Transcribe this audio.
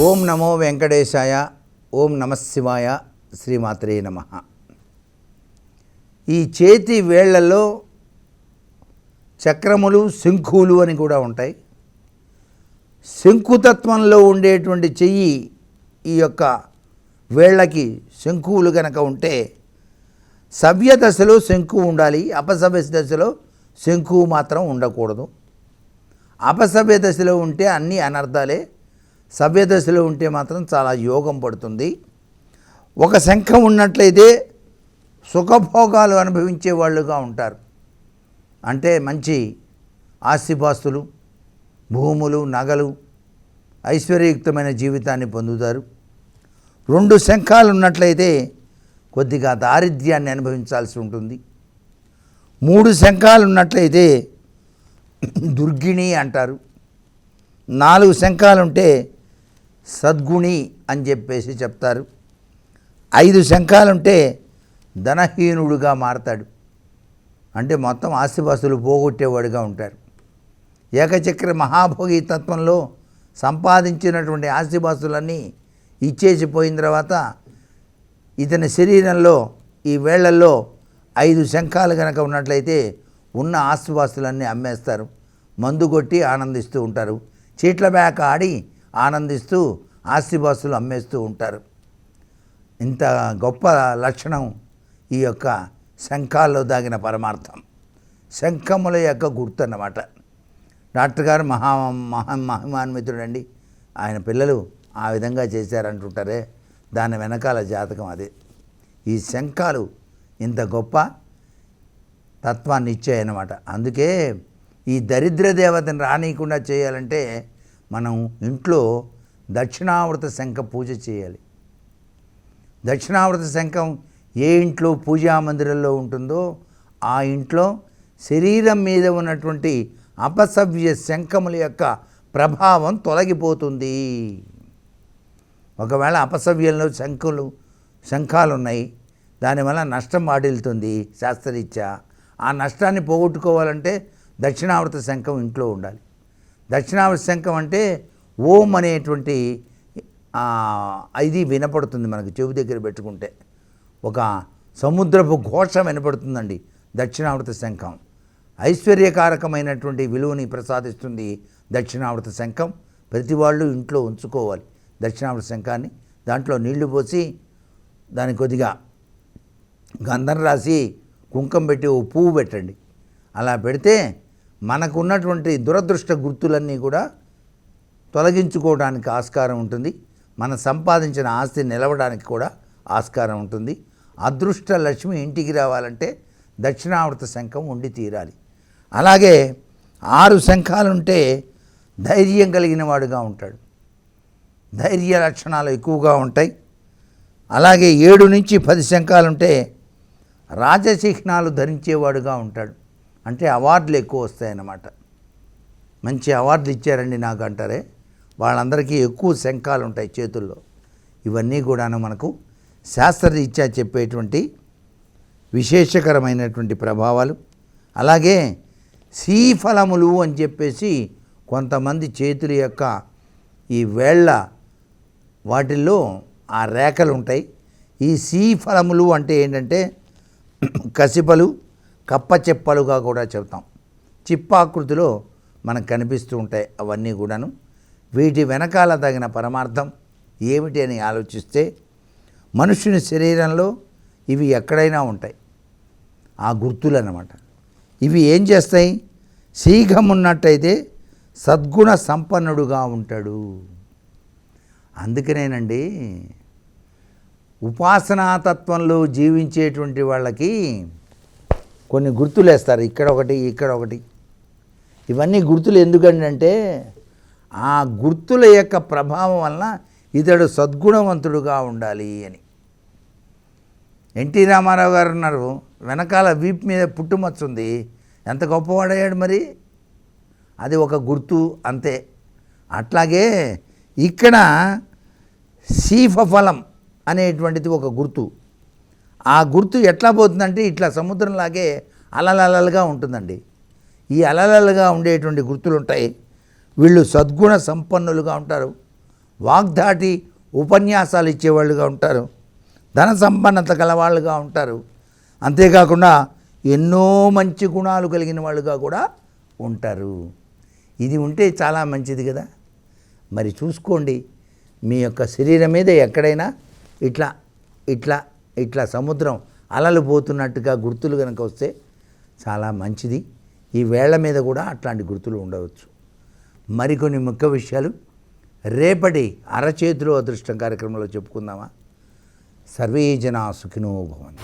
ఓం నమో వెంకటేశాయ ఓం నమశివాయ శ్రీమాత్రే నమ. ఈ చేతి వేళ్ళలో చక్రములు శంఖులు అని కూడా ఉంటాయి. శంకుతత్వంలో ఉండేటువంటి చెయ్యి ఈ యొక్క వేళ్ళకి శంఖువులు కనుక ఉంటే సవ్య దశలో శంకు ఉండాలి అపసవ్య దశలో శంఖువు మాత్రం ఉండకూడదు. అపసవ్య దశలో ఉంటే అన్ని అనర్థాలే సవ్యదశలో ఉంటే మాత్రం చాలా యోగం పడుతుంది. ఒక శంఖం ఉన్నట్లయితే సుఖభోగాలు అనుభవించే వాళ్ళుగా ఉంటారు. అంటే మంచి ఆస్తిపాస్తులు భూములు నగలు ఐశ్వర్యయుక్తమైన జీవితాన్ని పొందుతారు. రెండు శంఖాలు ఉన్నట్లయితే కొద్దిగా దారిద్ర్యాన్ని అనుభవించాల్సి ఉంటుంది. మూడు శంఖాలు ఉన్నట్లయితే దుర్గిణి అంటారు. నాలుగు శంఖాలుంటే సద్గుణి అని చెప్పేసి చెప్తారు. ఐదు శంఖాలుంటే ధనహీనుడుగా మారతాడు. అంటే మొత్తం ఆస్తిపాస్తులు పోగొట్టేవాడుగా ఉంటారు. ఏకచక్ర మహాభోగి తత్వంలో సంపాదించినటువంటి ఆస్తిపాస్తులన్నీ ఇచ్చేసి పోయిన తర్వాత ఇతని శరీరంలో ఈ వేళ్ళలో ఐదు శంఖాలు కనుక ఉన్నట్లయితే ఉన్న ఆస్తిపాస్తులన్నీ అమ్మేస్తారు. మందు కొట్టి ఆనందిస్తూ ఉంటారు. చీట్ల మేక ఆడి ఆనందిస్తూ ఆస్తిపాస్తులు అమ్మేస్తూ ఉంటారు. ఇంత గొప్ప లక్షణం ఈ యొక్క శంఖాల్లో దాగిన పరమార్థం. శంఖముల యొక్క గుర్తు అన్నమాట డాక్టర్ గారు మహా మహా మహిమాన్వితుడండి. ఆయన పిల్లలు ఆ విధంగా చేశారంటుంటారే దాని వెనకాల జాతకం అది. ఈ శంఖాలు ఇంత గొప్ప తత్వాన్ని ఇచ్చాయన్నమాట అందుకే ఈ దరిద్ర దేవతను రానియకుండా చేయాలంటే మనం ఇంట్లో దక్షిణావృత శంఖ పూజ చేయాలి. దక్షిణావృత శంఖం ఏ ఇంట్లో పూజా మందిరంలో ఉంటుందో ఆ ఇంట్లో శరీరం మీద ఉన్నటువంటి అపసవ్య శంఖముల యొక్క ప్రభావం తొలగిపోతుంది. ఒకవేళ అపసవ్యంలో శంఖులు శంఖాలు ఉన్నాయి దానివల్ల నష్టం వాటిల్తుంది శాస్త్రరీత్యా. ఆ నష్టాన్ని పోగొట్టుకోవాలంటే దక్షిణావృత శంఖం ఇంట్లో ఉండాలి. దక్షిణావృత శంఖం అంటే ఓం అనేటువంటి ఇది వినపడుతుంది మనకు చెవి దగ్గర పెట్టుకుంటే. ఒక సముద్రపు ఘోష వినపడుతుందండి దక్షిణావృత శంఖం ఐశ్వర్యకారకమైనటువంటి విలువని ప్రసాదిస్తుంది దక్షిణావృత శంఖం ప్రతి వాళ్ళు ఇంట్లో ఉంచుకోవాలి దక్షిణావృత శంఖాన్ని దాంట్లో నీళ్ళు పోసి దాని కొద్దిగా గంధం రాసి కుంకం పెట్టి ఓ పువ్వు పెట్టండి. అలా పెడితే మనకు ఉన్నటువంటి దురదృష్ట గుర్తులన్నీ కూడా తొలగించుకోవడానికి ఆస్కారం ఉంటుంది. మనం సంపాదించిన ఆస్తి నిలవడానికి కూడా ఆస్కారం ఉంటుంది. అదృష్ట లక్ష్మి ఇంటికి రావాలంటే దక్షిణావృత శంఖం ఉండి తీరాలి. అలాగే ఆరు శంఖాలుంటే ధైర్యం కలిగిన వాడుగా ఉంటాడు. ధైర్య లక్షణాలు ఎక్కువగా ఉంటాయి. అలాగే ఏడు నుంచి పది శంఖాలుంటే రాజచిహ్నాలు ధరించేవాడుగా ఉంటాడు. అంటే అవార్డులు ఎక్కువ వస్తాయన్నమాట. మంచి అవార్డులు ఇచ్చారండి నాకు అంటారే వాళ్ళందరికీ ఎక్కువ శంఖాలు ఉంటాయి చేతుల్లో. ఇవన్నీ కూడాను మనకు శాస్త్రరీత్యా చెప్పేటువంటి విశేషకరమైనటువంటి ప్రభావాలు. అలాగే శ్రీఫలములు అని చెప్పేసి కొంతమంది చేతుల యొక్క ఈ వేళ్ళ వాటిల్లో ఆ రేఖలు ఉంటాయి. ఈ సీఫలములు అంటే ఏంటంటే కసిపలు కప్ప చెప్పలుగా కూడా చెబుతాం. చిప్పాకృతిలో మనకు కనిపిస్తూ ఉంటాయి అవన్నీ కూడాను. వీటి వెనకాల తగిన పరమార్థం ఏమిటి అని ఆలోచిస్తే మనుషుని శరీరంలో ఇవి ఎక్కడైనా ఉంటాయి. ఆ గుర్తులు అన్నమాట ఇవి ఏం చేస్తాయి? శీఘం ఉన్నట్టయితే సద్గుణ సంపన్నుడుగా ఉంటాడు. అందుకనేనండి ఉపాసనాతత్వంలో జీవించేటువంటి వాళ్ళకి కొన్ని గుర్తులు వేస్తారు ఇక్కడ ఒకటి ఇక్కడ ఒకటి. ఇవన్నీ గుర్తులు ఎందుకంటే ఆ గుర్తుల యొక్క ప్రభావం వలన ఇతడు సద్గుణవంతుడుగా ఉండాలి అని. ఎన్టీ రామారావు గారు ఉన్నారు. వెనకాల వీపు మీద పుట్టుమచ్చుంది ఎంత గొప్పవాడయ్యాడు మరి? అది ఒక గుర్తు అంతే. అట్లాగే ఇక్కడ సీఫఫలం అనేటువంటిది ఒక గుర్తు. ఆ గుర్తు ఎట్లా పోతుందంటే ఇట్లా సముద్రంలాగే అలలలలుగా ఉంటుందండి. ఈ అలలలుగా ఉండేటువంటి గుర్తులు ఉంటాయి వీళ్ళు సద్గుణ సంపన్నులుగా ఉంటారు. వాగ్దాటి ఉపన్యాసాలు ఇచ్చేవాళ్ళుగా ఉంటారు. ధన సంపన్నత గలవాళ్ళుగా ఉంటారు. అంతేకాకుండా ఎన్నో మంచి గుణాలు కలిగిన వాళ్ళుగా కూడా ఉంటారు. ఇది ఉంటే చాలా మంచిది కదా. మరి చూసుకోండి. మీ యొక్క శరీరం మీద ఎక్కడైనా ఇట్లా ఇట్లా ఇట్లా సముద్రం అలలు పోతున్నట్టుగా గుర్తులు కనుక వస్తే చాలా మంచిది. ఈ వేళ్ళ మీద కూడా అట్లాంటి గుర్తులు ఉండవచ్చు. మరికొన్ని ముఖ్య విషయాలు. రేపటి అరచేతిలో అదృష్టం కార్యక్రమంలో చెప్పుకుందామా? సర్వే జనా సుఖినో భవన్